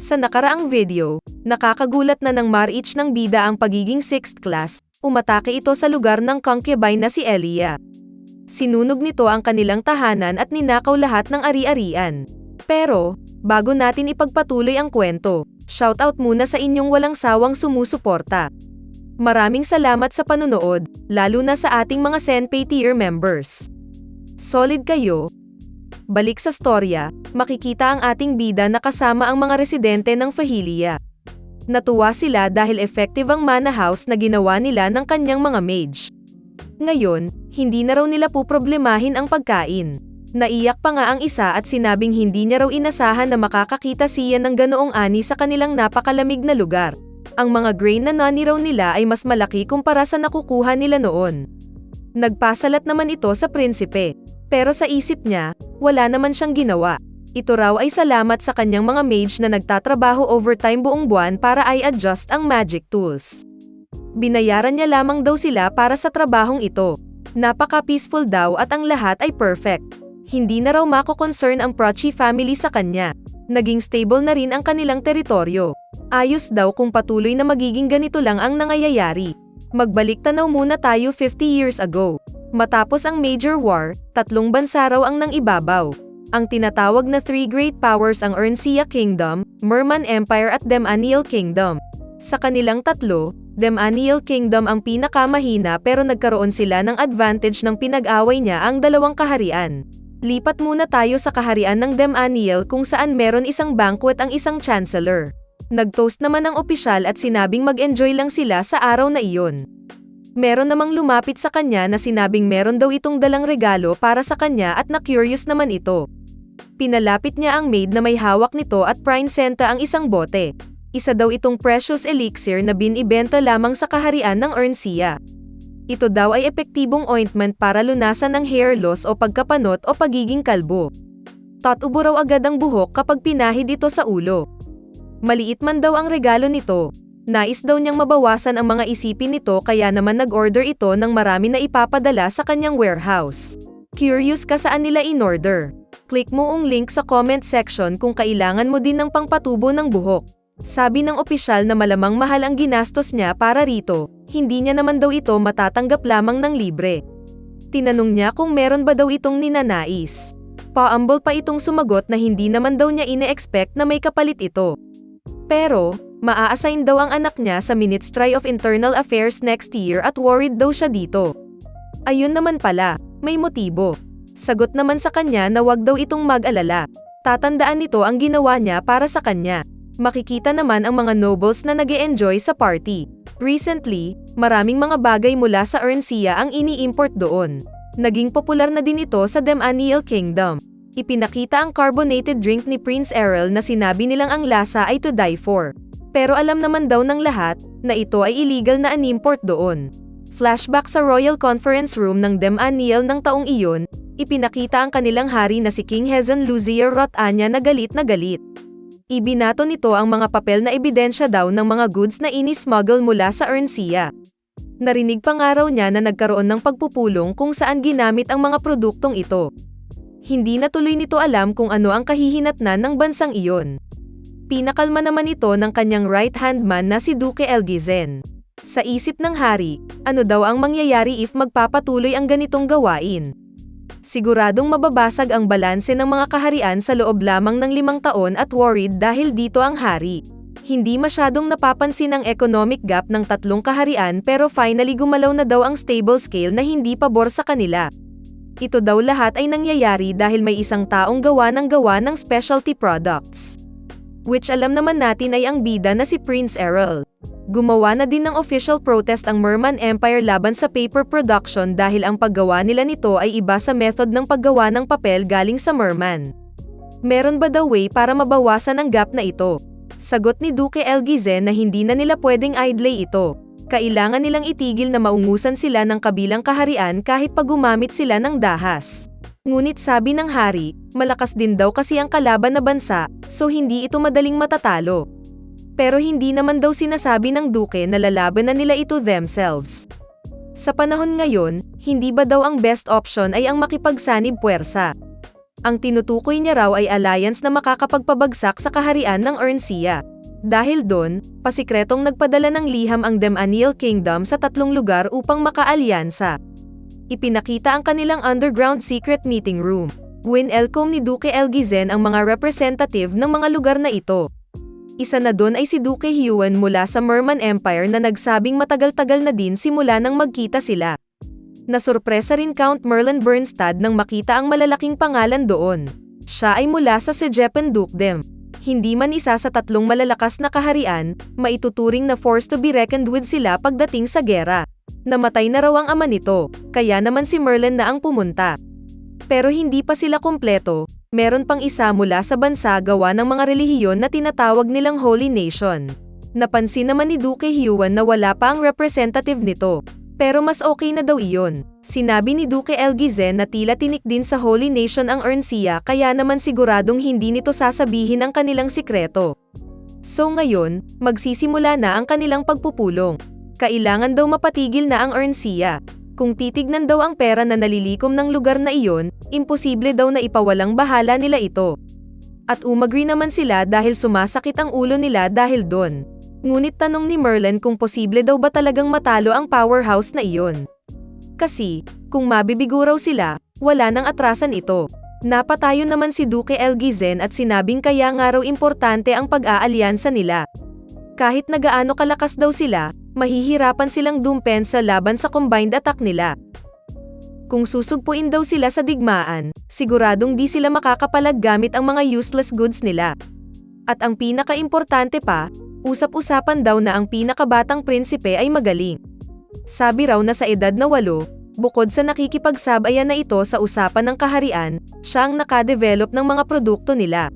Sa nakaraang video, nakakagulat na ng Marich ng bida ang pagiging 6th class, umatake ito sa lugar ng concubine na si Elia. Sinunog nito ang kanilang tahanan at ninakaw lahat ng ari-arian. Pero, bago natin ipagpatuloy ang kwento, shoutout muna sa inyong walang sawang sumusuporta. Maraming salamat sa panonood, lalo na sa ating mga Senpay tier members. Solid kayo, Balik sa storya, makikita ang ating bida na kasama ang mga residente ng Fahilia. Natuwa sila dahil effective ang mana house na ginawa nila ng kanyang mga mage. Ngayon, hindi na raw nila puproblemahin ang pagkain. Naiyak pa nga ang isa at sinabing hindi niya raw inasahan na makakakita siya ng ganoong ani sa kanilang napakalamig na lugar. Ang mga grain na nani raw nila ay mas malaki kumpara sa nakukuha nila noon. Nagpasalat naman ito sa prinsipe, pero sa isip niya, wala naman siyang ginawa. Ito raw ay salamat sa kanyang mga mage na nagtatrabaho overtime buong buwan para ay adjust ang magic tools. Binayaran niya lamang daw sila para sa trabahong ito. Napaka-peaceful daw at ang lahat ay perfect. Hindi na raw mako-concern ang Prochi family sa kanya. Naging stable na rin ang kanilang teritoryo. Ayos daw kung patuloy na magiging ganito lang ang nangayayari. Magbalik tanaw muna tayo 50 years ago. Matapos ang major war, tatlong bansa raw ang nang ibabaw. Ang tinatawag na three great powers ang Ernsia Kingdom, Merman Empire at Demaniel Kingdom. Sa kanilang tatlo, Demaniel Kingdom ang pinakamahina pero nagkaroon sila ng advantage ng pinag-away niya ang dalawang kaharian. Lipat muna tayo sa kaharian ng Demaniel kung saan meron isang banquet ang isang chancellor. Nagtoast naman ang opisyal at sinabing mag-enjoy lang sila sa araw na iyon. Meron namang lumapit sa kanya na sinabing meron daw itong dalang regalo para sa kanya at na-curious naman ito. Pinalapit niya ang maid na may hawak nito at prime senta ang isang bote. Isa daw itong precious elixir na binibenta lamang sa kaharian ng Ernsia. Ito daw ay epektibong ointment para lunasan ang hair loss o pagkapanot o pagiging kalbo. Tatubo raw agad ang buhok kapag pinahid ito sa ulo. Maliit man daw ang regalo nito, Nais daw niyang mabawasan ang mga isipin nito kaya naman nag-order ito ng marami na ipapadala sa kanyang warehouse. Curious ka saan nila in-order? Click mo ang link sa comment section kung kailangan mo din ng pangpatubo ng buhok. Sabi ng opisyal na malamang mahal ang ginastos niya para rito, hindi niya naman daw ito matatanggap lamang ng libre. Tinanong niya kung meron ba daw itong ninanais. Paambol pa itong sumagot na hindi naman daw niya ine-expect na may kapalit ito. Pero, maa-assign daw ang anak niya sa Ministry of Internal Affairs next year at worried daw siya dito. Ayun naman pala, may motibo. Sagot naman sa kanya na wag daw itong mag-alala. Tatandaan nito ang ginawa niya para sa kanya. Makikita naman ang mga nobles na nag enjoy sa party. Recently, maraming mga bagay mula sa Ernsia ang ini-import doon. Naging popular na din ito sa Demaniel Kingdom. Ipinakita ang carbonated drink ni Prince Errol na sinabi nilang ang lasa ay to die for. Pero alam naman daw ng lahat, na ito ay illegal na animport doon. Flashback sa Royal Conference Room ng Demaniel ng taong iyon, ipinakita ang kanilang hari na si King Hezon Luzier Rotanya na galit na galit. Ibinato nito ang mga papel na ebidensya daw ng mga goods na ini-smuggle mula sa Ernsia. Narinig pa nga raw niya na nagkaroon ng pagpupulong kung saan ginamit ang mga produktong ito hindi na tuloy nito alam kung ano ang kahihinatnan ng bansang iyon. Pinakalma naman ito ng kanyang right-hand man na si Duque Elgizen. Sa isip ng hari, ano daw ang mangyayari if magpapatuloy ang ganitong gawain? Siguradong mababasag ang balanse ng mga kaharian sa loob lamang ng limang taon at worried dahil dito ang hari. Hindi masyadong napapansin ang economic gap ng tatlong kaharian pero finally gumalaw na daw ang stable scale na hindi pabor sa kanila. Ito daw lahat ay nangyayari dahil may isang taong gawa ng gawa ng specialty products. Which alam naman natin ay ang bida na si Prince Errol. Gumawa na din ng official protest ang Merman Empire laban sa paper production dahil ang paggawa nila nito ay iba sa method ng paggawa ng papel galing sa Merman. Meron ba daw way para mabawasan ang gap na ito? Sagot ni Duque Elgizen na hindi na nila pwedeng idlay ito kailangan nilang itigil na maungusan sila ng kabilang kaharian kahit pag sila ng dahas. Ngunit sabi ng hari, malakas din daw kasi ang kalaban na bansa, so hindi ito madaling matatalo. Pero hindi naman daw sinasabi ng duke na lalaban na nila ito themselves. Sa panahon ngayon, hindi ba daw ang best option ay ang makipagsanib puwersa? Ang tinutukoy niya raw ay alliance na makakapagpabagsak sa kaharian ng Ernsia. Dahil doon, pasikretong nagpadala ng liham ang Demaniel Kingdom sa tatlong lugar upang makaalyansa. Ipinakita ang kanilang underground secret meeting room. Winelcome ni Duque Elgizen ang mga representative ng mga lugar na ito. Isa na doon ay si Duque Huan mula sa Merman Empire na nagsabing matagal-tagal na din simula nang magkita sila. Nasurpresa rin Count Merlin Bernstad nang makita ang malalaking pangalan doon. Siya ay mula sa Sejepen Dukedom. Hindi man isa sa tatlong malalakas na kaharian, maituturing na force to be reckoned with sila pagdating sa gera. Namatay na raw ang ama nito, kaya naman si Merlin na ang pumunta. Pero hindi pa sila kompleto, meron pang isa mula sa bansa gawa ng mga relihiyon na tinatawag nilang Holy Nation. Napansin naman ni Duque Huan na wala pa ang representative nito, pero mas okay na daw iyon. Sinabi ni Duque Elgizen na tila tinik din sa Holy Nation ang Ernsia kaya naman siguradong hindi nito sasabihin ang kanilang sikreto. So ngayon, magsisimula na ang kanilang pagpupulong. Kailangan daw mapatigil na ang Ernsia. Kung titignan daw ang pera na nalilikom ng lugar na iyon, imposible daw na ipawalang bahala nila ito. At umagri naman sila dahil sumasakit ang ulo nila dahil doon. Ngunit tanong ni Merlin kung posible daw ba talagang matalo ang powerhouse na iyon. Kasi, kung mabibigo raw sila, wala nang atrasan ito. Napatayo naman si Duque Elgizen at sinabing kaya nga raw importante ang pag-aalyansa nila. Kahit nagaano kalakas daw sila, mahihirapan silang dumpen sa laban sa combined attack nila. Kung susugpuin daw sila sa digmaan, siguradong di sila makakapalag gamit ang mga useless goods nila. At ang pinaka-importante pa, Usap-usapan daw na ang pinakabatang prinsipe ay magaling. Sabi raw na sa edad na walo, bukod sa nakikipagsabayan na ito sa usapan ng kaharian, siya ang nakadevelop ng mga produkto nila.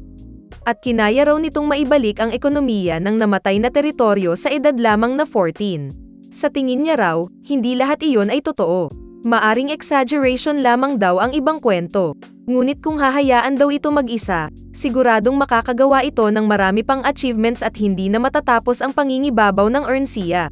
At kinaya raw nitong maibalik ang ekonomiya ng namatay na teritoryo sa edad lamang na 14. Sa tingin niya raw, hindi lahat iyon ay totoo. Maaring exaggeration lamang daw ang ibang kwento. Ngunit kung hahayaan daw ito mag-isa, siguradong makakagawa ito ng marami pang achievements at hindi na matatapos ang pangingibabaw ng Ernsia.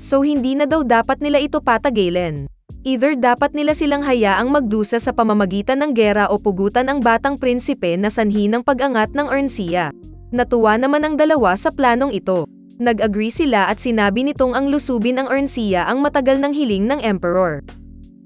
So hindi na daw dapat nila ito patagilin. Either dapat nila silang hayaang magdusa sa pamamagitan ng gera o pugutan ang batang prinsipe na sanhi ng pag-angat ng Ernsia. Natuwa naman ang dalawa sa planong ito. Nag-agree sila at sinabi nitong ang lusubin ang Ernsia ang matagal ng hiling ng Emperor.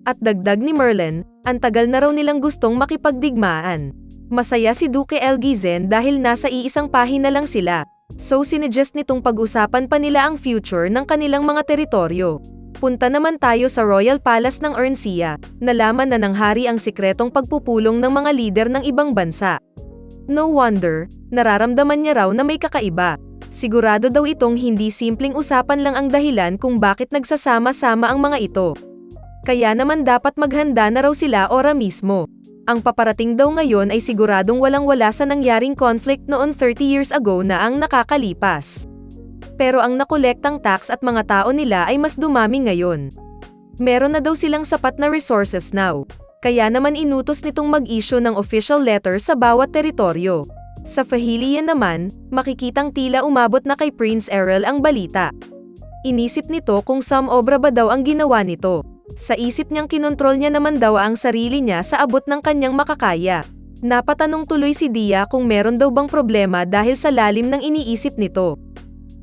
At dagdag ni Merlin, ang tagal na raw nilang gustong makipagdigmaan. Masaya si Duque Elgizen dahil nasa iisang pahina lang sila. So sinuggest nitong pag-usapan pa nila ang future ng kanilang mga teritoryo. Punta naman tayo sa Royal Palace ng Ernsia, nalaman na ng hari ang sikretong pagpupulong ng mga lider ng ibang bansa. No wonder, nararamdaman niya raw na may kakaiba. Sigurado daw itong hindi simpleng usapan lang ang dahilan kung bakit nagsasama-sama ang mga ito. Kaya naman dapat maghanda na raw sila ora mismo. Ang paparating daw ngayon ay siguradong walang-wala sa nangyaring conflict noon 30 years ago na ang nakakalipas. Pero ang nakolektang tax at mga tao nila ay mas dumami ngayon. Meron na daw silang sapat na resources now. Kaya naman inutos nitong mag-issue ng official letter sa bawat teritoryo. Sa Fahilian naman, makikitang tila umabot na kay Prince Errol ang balita. Inisip nito kung some obra ba daw ang ginawa nito. Sa isip niyang kinontrol niya naman daw ang sarili niya sa abot ng kanyang makakaya. Napatanong tuloy si Dia kung meron daw bang problema dahil sa lalim ng iniisip nito.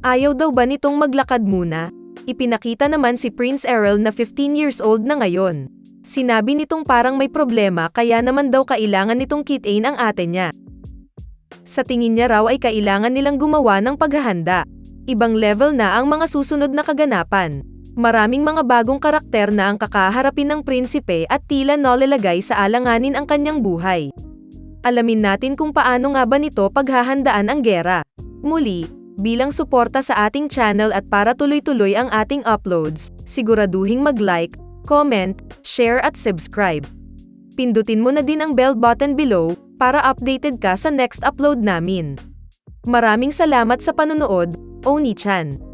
Ayaw daw ba nitong maglakad muna? Ipinakita naman si Prince Errol na 15 years old na ngayon. Sinabi nitong parang may problema kaya naman daw kailangan nitong kitain ang ate niya. Sa tingin niya raw ay kailangan nilang gumawa ng paghahanda. Ibang level na ang mga susunod na kaganapan. Maraming mga bagong karakter na ang kakaharapin ng prinsipe at tila nolalagay sa alanganin ang kanyang buhay. Alamin natin kung paano nga ba nito paghahandaan ang gera. Muli, bilang suporta sa ating channel at para tuloy-tuloy ang ating uploads, siguraduhing mag-like, comment, share at subscribe. Pindutin mo na din ang bell button below para updated ka sa next upload namin. Maraming salamat sa panonood, Oni-chan.